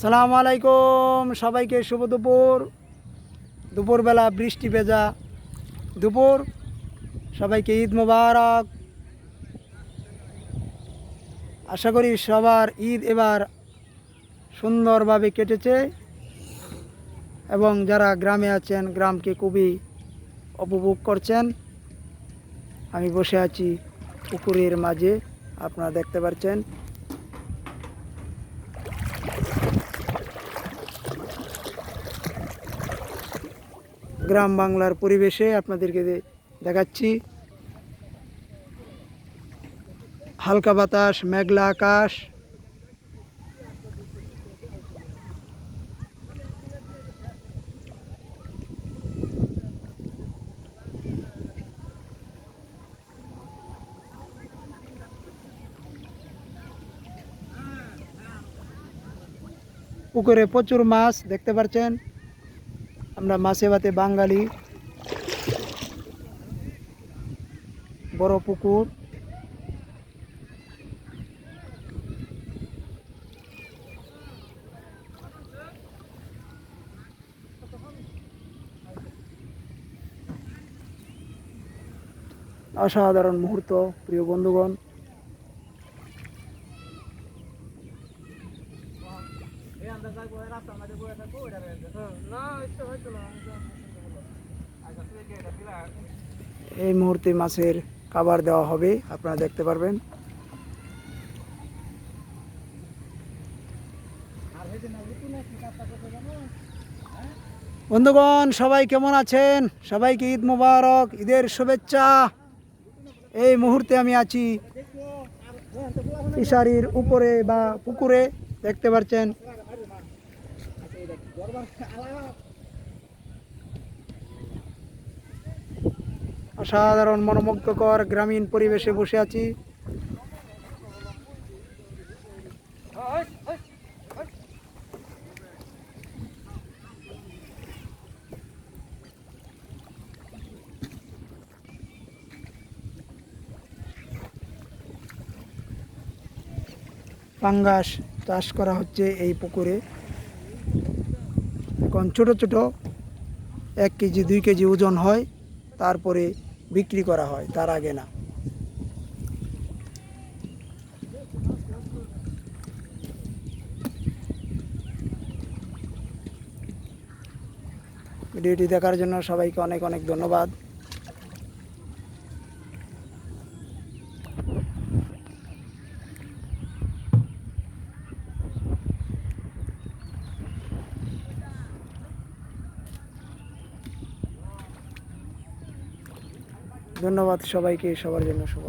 সালাম আলাইকুম, সবাইকে শুভ দুপুর। দুপুরবেলা বৃষ্টি ভেজা দুপুর। সবাইকে ঈদ মোবারক। আশা করি সবার ঈদ এবার সুন্দরভাবে কেটেছে এবং যারা গ্রামে আছেন, গ্রামকে খুবই উপভোগ করছেন, আমি বসে আছি পুকুরের মাঝে, আপনারা দেখতে পাচ্ছেন। গ্রাম বাংলার পরিবেশে আপনাদেরকে দেখাচ্ছি। হালকা বাতাস মেঘলা আকাশ। পুকুরে প্রচুর মাছ দেখতে পাচ্ছেন আমরা মাছে ভাতে বাঙালি। বড় পুকুর। অসাধারণ মুহূর্ত প্রিয় বন্ধুগণ। এই মুহূর্তে মাছের খাবার দেওয়া হবে, আপনারা দেখতে পারবেন। বন্ধুগণ, সবাই কেমন আছেন? সবাইকে ঈদ মুবারক, ঈদের শুভেচ্ছা। এই মুহূর্তে আমি আছি ফিশারির উপরে বা পুকুরে, দেখতে পাচ্ছেন। অসাধারণ মনোমুগ্ধকর গ্রামীণ পরিবেশে বসে আছি। পাঙ্গাস চাষ করা হচ্ছে এই পুকুরে। এখন ছোটো ছোট এক কেজি, দুই কেজি ওজন হয়, তারপরে বিক্রি করা হয়, তার আগে না। ভিডিওটি দেখার জন্য সবাইকে অনেক অনেক ধন্যবাদ। ধন্যবাদ সবাইকে সবার জন্য শুভ।